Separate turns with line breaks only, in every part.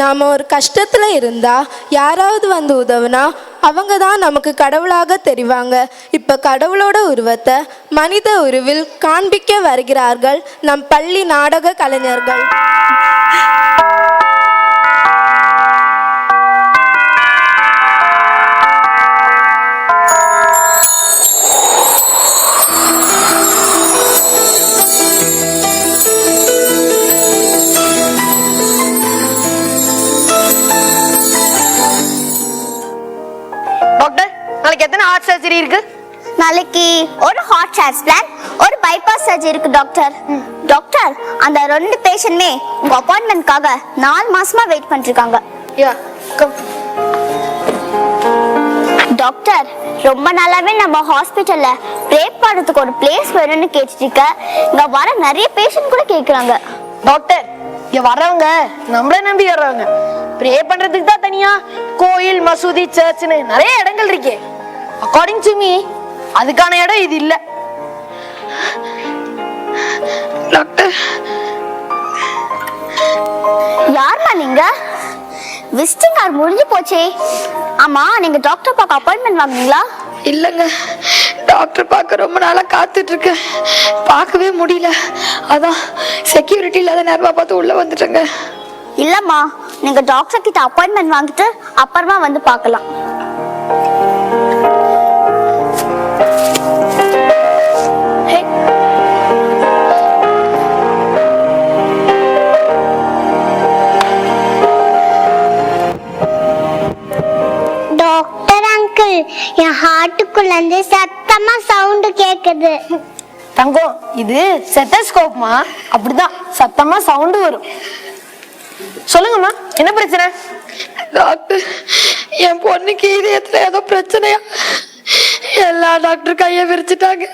நாம் ஒரு கஷ்டத்தில் இருந்தால் யாராவது வந்து உதவுனா அவங்க தான் நமக்கு கடவுளாக தெரிவாங்க. இப்போ கடவுளோட உருவத்தை மனித உருவில் காண்பிக்க வருகிறார்கள் நம் பள்ளி நாடக கலைஞர்கள்.
ஹார்ட் சர்ஜரி இருக்கு?
நாளைக்கு ஒரு ஹார்ட் டிரான்ஸ்பிளான்ட் ஒரு பைபாஸ் சர்ஜரி இருக்கு டாக்டர் டாக்டர் அந்த ரெண்டு பேஷண்ட்மே உங்க அப்பாயின்மெண்ட்காக நாலு மாசமா வெயிட் பண்ணிருக்காங்க.
யா கம்
டாக்டர் ரொம்ப நாளாவே நம்ம ஹாஸ்பிட்டல்ல ப்ரே பண்றதுக்கு ஒரு பிளேஸ் வேணும்னு கேட்டுட்டு இருக்க இங்க வர நிறைய பேஷண்ட் கூட கேக்குறாங்க.
டாக்டர் இங்க வர்றவங்க நம்மள நம்பி வர்றவங்க. ப்ரே பண்றதுக்கு தான் தனியா கோயில் மசூதி சர்ச்னு நிறைய இடங்கள் இருக்கே. அக்கார்டிங் டு மீ அதுக்கான இடம் இது இல்ல. டாக்டர்
யாருமா நீங்க? விசிட்டிங் ஆர் முடிஞ்சு போச்சே. ஆமா நீங்க டாக்டர் பார்க்க அப்பாயின்மெண்ட் வாங்குனீங்களா?
இல்லைங்க. டாக்டர் பார்க்க ரொம்ப நாளாக காத்துட்டு இருக்கேன் பார்க்கவே முடியல. அதான் செக்யூரிட்டி இல்லாத நேரமா பார்த்து உள்ள வந்துட்டேங்க.
இல்லம்மா நீங்க டாக்டர் கிட்ட அப்பாயின்மெண்ட் வாங்கிட்டு அப்புறமா வந்து பார்க்கலாம்.
இருந்து சத்தமா சவுண்ட் கேக்குது.
தங்கம் இது செட்டஸ்கோப்மா அப்படிதான். சத்தமா சவுண்டு வரும். சொல்லுங்கம்மா என்ன பிரச்சனை?
டாக்டர் என் பொண்ணுக்கு இதயத்துல ஏதோ பிரச்சனையா? எல்லா டாக்டர் கையை விரிச்சிட்டாங்க.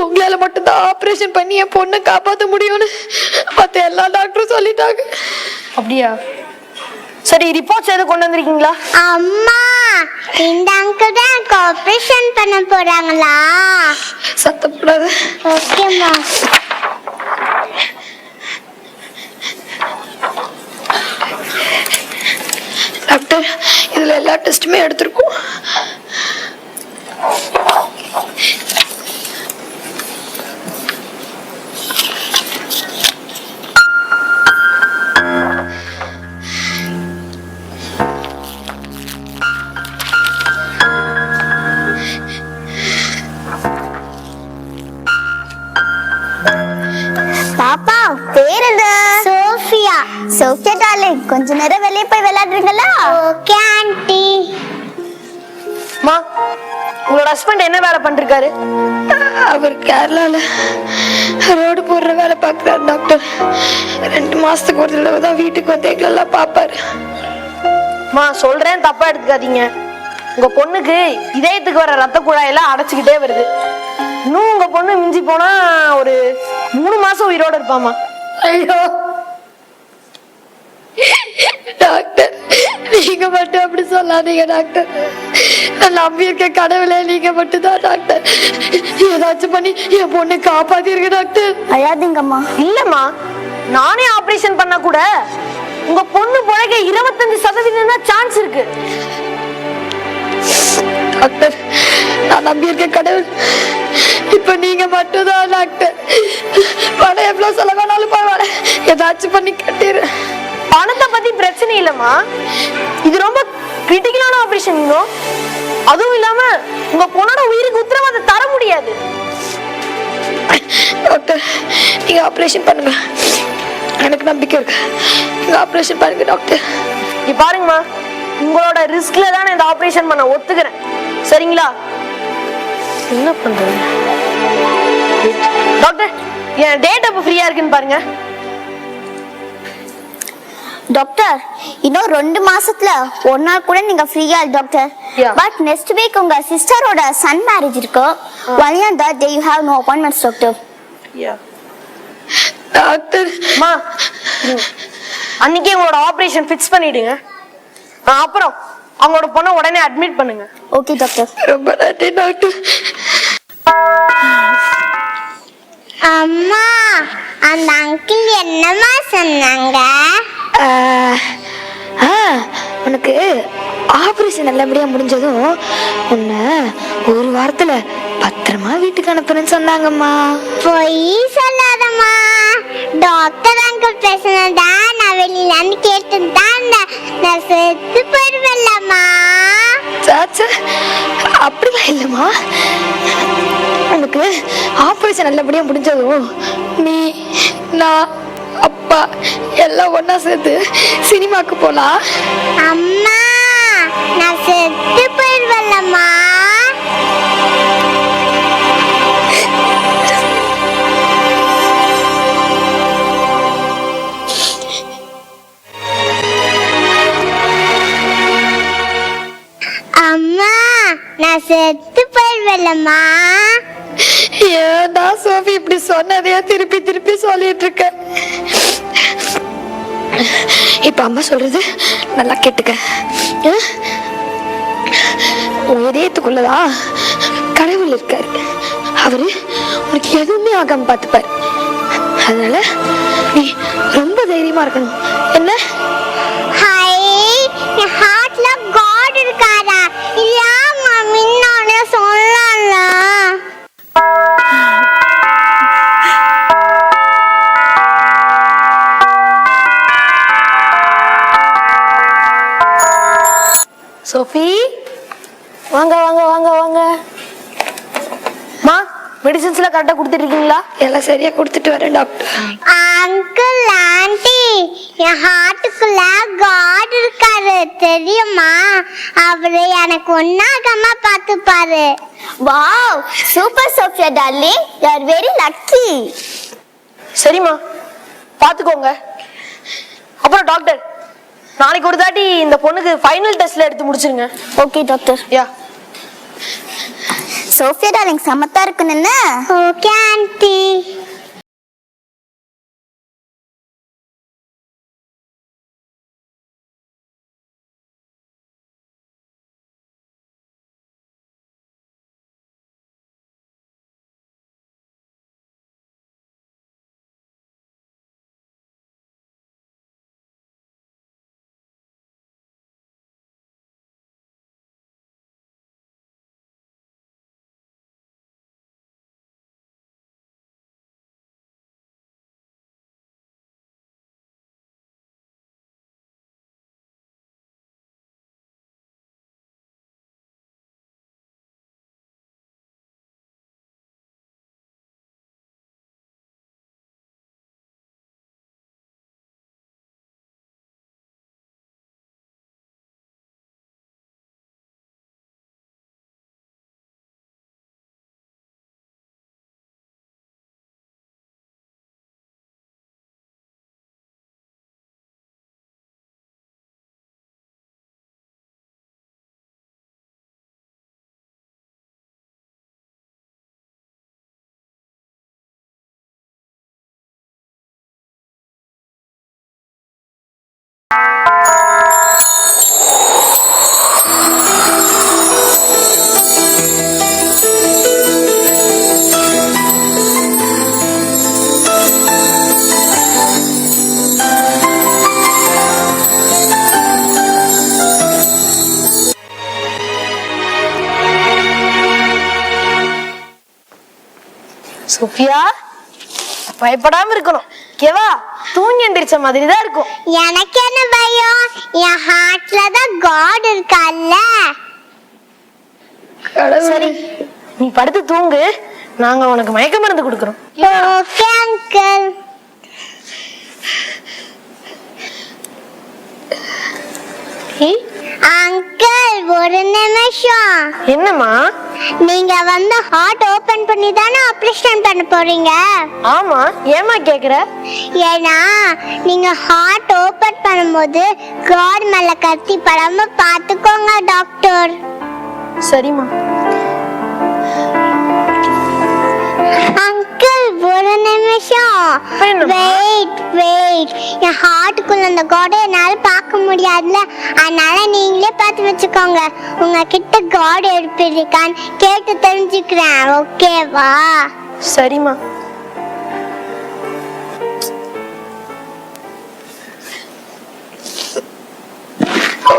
உங்களால மட்டும்தான் ஆபரேஷன் பண்ணி என் பொண்ணை காப்பாற்ற முடியும்னு மற்ற எல்லா டாக்டரும் சொல்லிட்டாங்க.
அப்படியா? சரி ரிப்போர்ட்ஸ் எதுவும் கொண்டு வந்திருக்கீங்களா?
அம்மா இந்த அங்கிள் தான் எனக்கு ஆபரேஷன் பண்ண போறாங்களா?
சத்தப்படாத.
ஓகேம்மா
டாக்டர் இதுல எல்லா டெஸ்ட்டுமே எடுத்திருக்கோம்.
பேர் என்ன சோஃபியா. சோஃபியா டார்லிங் கொஞ்ச நேரம் வெளியே போய் விளையாடுறீங்களா?
Okay aunty.
மா உங்களோட ஹஸ்பண்ட் என்ன வேலை பண்ணிருக்காரு
அவர் கேரளால ரோடு போடுற வேலை பார்க்குறாரு டாக்டர் ரெண்டு மாசத்துக்கு ஒரு தடவை தான் வீட்டுக்கு வந்து எங்களெல்லாம் பார்ப்பாரு.
மா சொல்றேன் தப்பா எடுத்துக்காதீங்க. உங்க பொண்ணுக்கு இதயத்துக்கு வர ரத்த குழாயெல்லாம் அடைச்சுக்கிட்டே வருது. இன்னும் உங்க பொண்ணு மிஞ்சி போனா ஒரு மூணு மாசம் உயிரோட இருப்பாமா
ஐயோ. டாக்டர் நீங்க மட்டும் அப்படி சொல்லாதீங்க டாக்டர். நான் நம்பியிருக்க கடவுளே நீங்க மட்டும் தான் டாக்டர். ஏதாச்சும் பண்ணி என் பொண்ணை காப்பாத்திருங்க டாக்டர்.
அழாதீங்கம்மா
இல்லம்மா நானே ஆபரேஷன் பண்ணா கூட உங்க பொண்ணு பிழைக்க இருபத்தஞ்சு சதவீதம் தான் சான்ஸ் இருக்கு.
டாக்டர். நான் நம்பியிருக்க கடவுள். இப்ப நீங்க மட்டும் தான் டாக்டர். பணம் எவ்வளவு செலவானாலும் பரவாயில்ல. ஏதாச்சும் பண்ணி கட்டிடு
பணத்தை பத்தி பிரச்சனை இல்லம்மா. இது ரொம்ப கிரிட்டிக்கலான ஆபரேஷன் அதுவும் இல்லாம உங்க பொண்ணோட உயிருக்கு உத்தரவாதம் தர முடியாது.
டாக்டர் நீங்க ஆபரேஷன் பண்ணுங்க. எனக்கு நம்பிக்கை இருக்கு. நீங்க ஆபரேஷன் பண்ணுங்க டாக்டர்.
இங்க பாருங்கம்மா. உங்களோட ரிஸ்க்ல தான் இந்த ஆபரேஷன் பண்ண ஒத்துக்கிறேன். சரிங்களா? என்ன பண்றது? டாக்டர் என் டேட் அப்ப ஃப்ரீயா இருக்குன்னு பாருங்க.
டாக்டர் இன்னும் ரெண்டு மாசத்துல ஒரு நாள் கூட நீங்க ஃப்ரீயா டாக்டர். பட் நெக்ஸ்ட் வீக் உங்க சிஸ்டரோட சன் மேரேஜ் இருக்கு. Only on that day you have no appointments doctor.
Doctor.
அன்னைக்கே உங்களோட ஆபரேஷன் ஃபிக்ஸ் பண்ணிடுங்க. அப்புறம் அவங்களோட பொண்ணை உடனே அட்மிட் பண்ணுங்க.
ஓகே டாக்டர்
ரொம்ப நன்றி டாக்டர்
அம்மா அந்த அங்கிள் என்னம்மா சொன்னாங்க?
உனக்கு ஆபரேஷன் நல்லபடியா முடிஞ்சதும் உன்னை ஒரு வாரத்துல பத்திரமா வீட்டுக்கு அனுப்புறேன்னு சொன்னாங்கம்மா.
பொய் சொல்லாதம்மா. டாக்டர் அங்கிள் பேசுனதா நான்
ஆபரேஷன் நல்லபடியா முடிஞ்சதும் நீ நான் அப்பா எல்லாம் ஒண்ணா சேர்த்து சினிமாக்கு போலாம்.
அம்மா நான் செத்து போயிருவேன்லம்மா அம்மா. நான் செத்து ஏன்
ஏன்டா சோஃபி இப்படி சொன்னதையே திருப்பி திருப்பி சொல்லிட்டு இருக்க? இப்ப அம்மா சொல்றது நல்லா கேட்டுக்க. ஆ? உன் இதயத்துக்குள்ளதான் கடவுள் இருக்காரு. அவரு உனக்கு எதுவுமே ஆகாம பார்த்துப்பாரு. அதனால நீ ரொம்ப தைரியமா இருக்கணும். என்ன?
சோஃபி? வாங்க வாங்க வாங்க வாங்க. மா மெடிசின்ஸ்லாம் கரெக்டாக கொடுத்துட்ருக்கீங்களா
எல்லாம் சரியா கொடுத்துட்டு வரேன் டாக்டர்
அங்கிள் ஆண்டி என் ஹார்ட்டுக்குள்ள காட் இருக்காரு தெரியுமா? அவரு எனக்கு ஒன்னாகாம பார்த்துப்பாரு.
Wow super Sophia darling you are very lucky
சரிம்மா பார்த்துக்கோங்க. அப்புறம் டாக்டர் நாளைக்கு ஒரு தாட்டி இந்த பொண்ணுக்கு ஃபைனல் டெஸ்ட்ல எடுத்து முடிச்சிருங்க.
Okay doctor
yeah
Sophia darling சமத்தா இருக்குன்னு
ஓகே ஆண்டி
சோஃபியா பயப்படாம இருக்கணும். ஓகேவா தூங்கி எந்திரிச்ச மாதிரி தான் இருக்கும்.
எனக்கு என்ன பயம்? என் ஹார்ட்ல தான் காட் இருக்கார்ல
சரி நீ படுத்து தூங்கு. நாங்க உனக்கு மயக்க மருந்து கொடுக்குறோம்.
ஓகே அங்கிள் அங்கிள் ஒரு நிமிஷம்.
என்னம்மா?
நீங்க வந்து ஹார்ட் ஓபன் பண்ணி தானே ஆபரேஷன் பண்ண போறீங்க?
ஆமா ஏமா கேக்குற?
ஏன்னா நீங்க ஹார்ட் ஓபன் பண்ணும்போது காட் மேல கத்தி படாம பாத்துக்கோங்க டாக்டர்
சரிம்மா.
ஒரு நிமிஷம்? வெயிட் வெயிட் என் ஹார்ட்டுக்குள்ள அந்த காடை என்னால பார்க்க முடியாதுல அதனால நீங்களே பார்த்து வச்சுக்கோங்க. உங்ககிட்ட காட் இருக்கான்னு கேட்டு தெரிஞ்சுக்கிறேன். ஓகேவா
சரிம்மா.
ஓ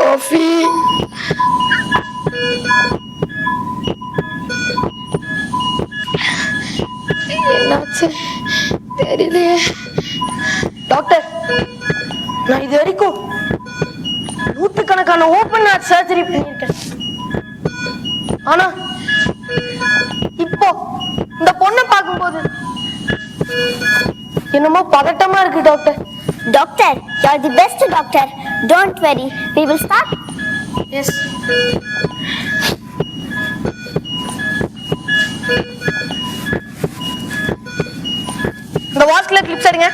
தெரியலையே.
டாக்டர் நான் இது வரைக்கும் நூற்றுக்கணக்கான ஓப்பன் ஹார்ட் சர்ஜரி பண்ணியிருக்கேன். ஆனா இப்போ இந்த பொண்ணை பார்க்கும்போது என்னமோ பதட்டமா இருக்கு doctor.
Doctor you are the best doctor. Don't worry we will start
yes clips எடுங்க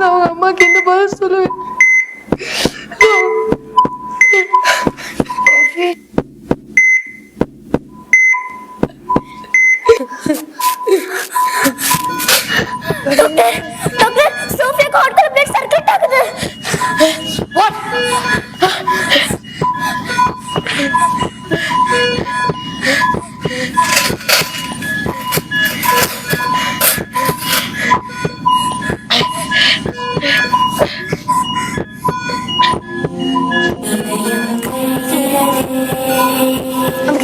நான் உங்க அம்மாக்கு என்ன பதில் சொல்லுவேன்
I'm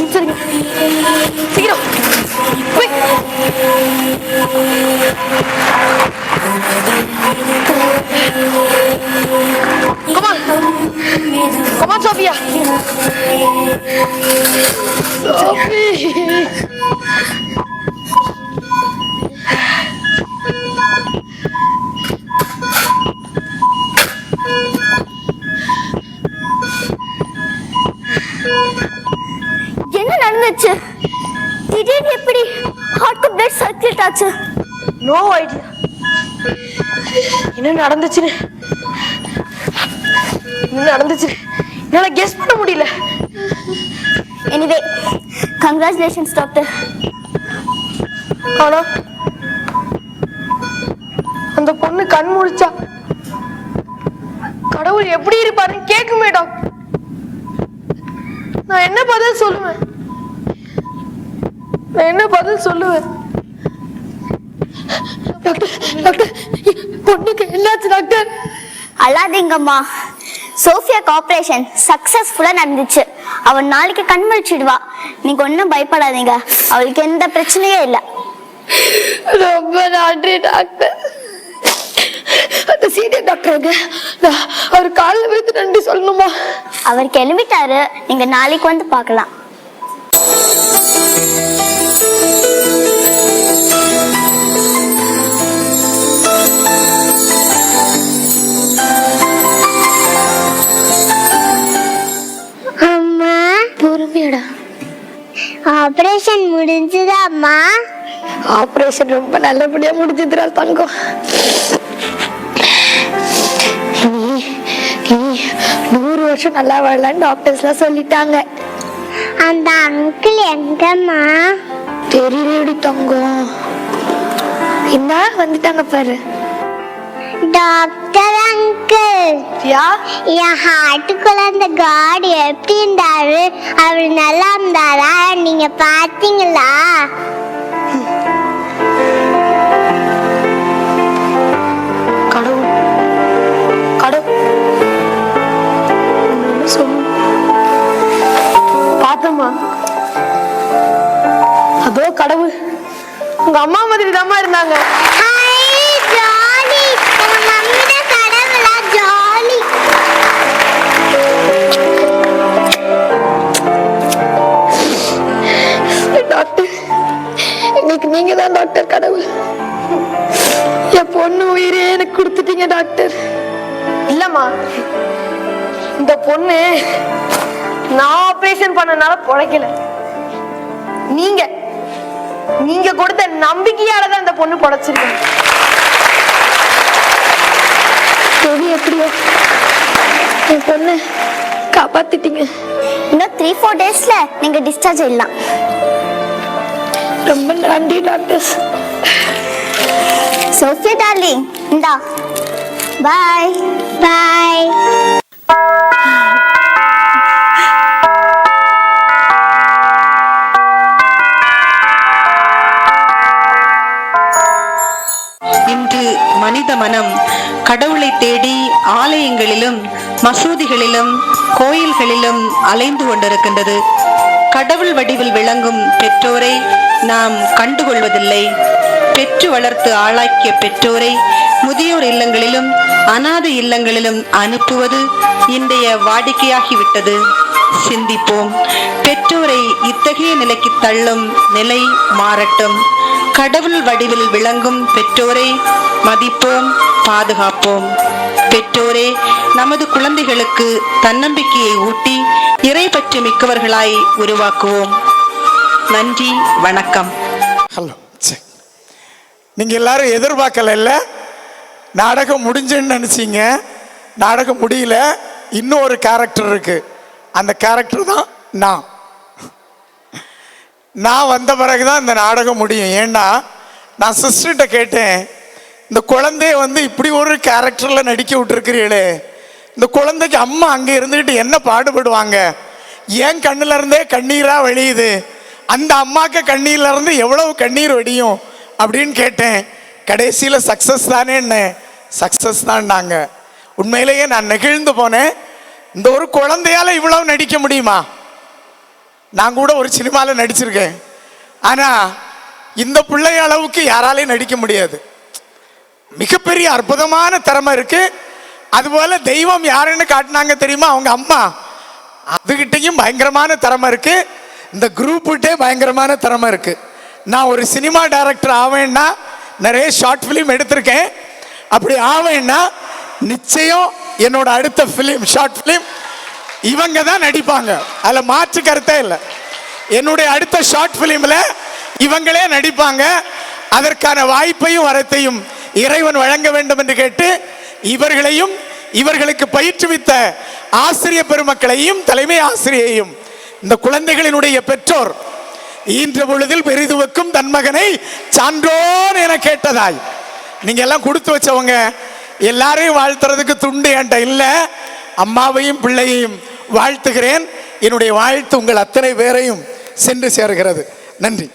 ஹார்ட்க்கு பிளட் சர்க்குலேட் ஆச்சு
நோ ஐடியா என்ன நடந்துச்சுன்னு? என்ன நடந்துச்சு? என்னால கெஸ் பண்ண முடியல.
எனிவே கங்க்ராச்சுலேஷன்ஸ் டாக்டர்
ஆனா அந்த பொண்ணு கண் முழிச்சா. கடவுள் எப்படி இருப்பாருன்னு கேட்குமே டாக்டர் நான் என்ன பதில் சொல்லுவேன்? நான் என்ன பதில் சொல்லுவேன்?
டாக்டர் டாக்டர் பொண்ணுக்கு என்னாச்சு டாக்டர்?
அழாதீங்கம்மா. சோஃபியாக்கு ஆப்ரேஷன் சக்சஸ்ஃபுல்லா நடந்துச்சு. அவன் நாளைக்கு கண் முழிச்சிடுவா. நீங்க ஒன்றும் பயப்படாதீங்க. அவளுக்கு எந்த பிரச்சனையும் இல்லை.
ரொம்ப நன்றி டாக்டர். அந்த சீனியர் டாக்டருங்க அவர் காலில் விழுந்து நன்றி சொல்லணுமா?
அவர் கிளம்பிட்டாரு. நீங்க நாளைக்கு வந்து பார்க்கலாம்.
பொறுமையடா.
ஆபரேஷன் முடிஞ்சதா அம்மா
ஆபரேஷன் ரொம்ப நல்லபடியா முடிஞ்சதுடா தங்கம். நூறு வருஷம் நல்லா வாழலான்னு டாக்டர்ஸ்லாம் சொல்லிட்டாங்க.
அந்த அங்கிள் எங்கம்மா?
தெரியலடி தங்கம். என்ன வந்துட்டாங்க பாரு.
டாக்டர் அங்கிள்
யா?
என் ஹார்ட்டுக்குள்ள அந்த காட் எப்படி இருந்தாரு? அவர் நல்லா இருந்தாரா? நீங்க பாத்தீங்களா
கடவுள் கடவுள். சொல்லு. பார்த்தம்மா. அதோ கடவுள். உங்க அம்மா மாதிரி தாம்மா இருந்தாங்க.
டாக்டர்.
இல்லம்மா. இந்த பொண்ணு நான் ஆபரேஷன் பண்ணனால பொழைக்கல. நீங்க நீங்க கொடுத்த நம்பிக்கையால தான் இந்த பொண்ணு பொழைச்சிருக்கு.
எது எப்படியோ. என் பொண்ணு காப்பாத்திட்டீங்க.
இன்னும் த்ரீ ஃபோர் டேஸ்ல நீங்க டிஸ்சார்ஜ் ஆயிடலாம்.
ரொம்ப நன்றி டாக்டர்ஸ்
சோஃபியா டார்லிங் இந்தா. பாய்
பாய்
இன்று மனித மனம் கடவுளை தேடி ஆலயங்களிலும் மசூதிகளிலும் கோயில்களிலும் அலைந்து கொண்டிருக்கின்றது. கடவுள் வடிவில் விளங்கும் பெற்றோரை நாம் கண்டுகொள்வதில்லை. பெற்று வளர்த்து ஆளாக்கிய பெற்றோரை முதியோர் இல்லங்களிலும் அனாதை இல்லங்களிலும் அனுப்புவது இன்றைய வாடிக்கையாகிவிட்டது. சிந்திப்போம். பெற்றோரை இத்தகைய நிலைக்கு தள்ளும் நிலை மாறட்டும். கடவுள் வடிவில் விளங்கும் பெற்றோரை மதிப்போம் பாதுகாப்போம். பெற்றோரே நமது குழந்தைகளுக்கு தன்னம்பிக்கையை ஊட்டி இறை பற்றி மிக்கவர்களாய் உருவாக்குவோம். நன்றி வணக்கம்.
ஹலோ நீங்கள் எல்லாரும் எதிர்பார்க்கல நாடகம் முடிஞ்சுன்னு நினச்சிங்க. நாடகம் முடியல. இன்னும் ஒரு கேரக்டர் இருக்கு. அந்த கேரக்டர் தான் நான். நான் வந்த பிறகு தான் இந்த நாடகம் முடியும். ஏன்னா நான் சிஸ்டர்கிட்ட கேட்டேன் இந்த குழந்தைய வந்து இப்படி ஒரு கேரக்டரில் நடிக்க விட்டுருக்கிறீங்களே இந்த குழந்தைக்கு அம்மா அங்கே இருந்துக்கிட்டு என்ன பாடுபடுவாங்க? ஏன் கண்ணுல இருந்தே கண்ணீராக வழியுது. அந்த அம்மாக்கு கண்ணீர்லேருந்து எவ்வளவு கண்ணீர் வடியும்? அப்படின்னு கேட்டேன். கடைசியில் சக்ஸஸ் தானே என்ன சக்ஸஸ் தான்னாங்க உண்மையிலேயே நான் நெகிழ்ந்து போனேன். இந்த ஒரு குழந்தையால இவ்வளவு நடிக்க முடியுமா? நான் கூட ஒரு சினிமாவில் நடிச்சிருக்கேன். ஆனால் இந்த பிள்ளை அளவுக்கு யாராலையும் நடிக்க முடியாது. மிகப்பெரிய அற்புதமான திறமை இருக்கு. அதுபோல தெய்வம் யாருன்னு காட்டினாங்க தெரியுமா? அவங்க அம்மா. அதுகிட்டையும் பயங்கரமான திறமை இருக்கு. இந்த குரூப்புகிட்டே பயங்கரமான திறமை இருக்கு. நான் ஒரு சினிமா டைரக்டர் ஆவேன்னா நிறைய ஷார்ட் ஃபிலிம் எடுத்திருக்கேன். அப்படி ஆவேன்னா நிச்சயம் என்னோட அடுத்த ஃபிலிம் ஷார்ட் ஃபிலிம் இவங்க தான் நடிப்பாங்க. அதில் மாற்று கருத்தே இல்லை. என்னுடைய அடுத்த ஷார்ட் ஃபிலிமில் இவங்களே நடிப்பாங்க. அதற்கான வாய்ப்பையும் வரத்தையும் இறைவன் வழங்க வேண்டும் என்று கேட்டு இவர்களையும் இவர்களுக்கு பயிற்றுவித்த ஆசிரியர் பெருமக்களையும் தலைமை ஆசிரியையும் இந்த குழந்தைகளினுடைய பெற்றோர் ஈன்ற பொழுதில் பெரிதுவக்கும் தன் மகனை சான்றோன் என கேட்டதாய். நீங்க எல்லாம் கொடுத்து வச்சவங்க. எல்லாரையும் வாழ்த்துறதுக்கு துண்டு என்கிட்ட இல்லை. அம்மாவையும் பிள்ளையையும் வாழ்த்துகிறேன். என்னுடைய வாழ்த்து உங்கள் அத்தனை பேரையும் சென்று சேர்கிறது. நன்றி.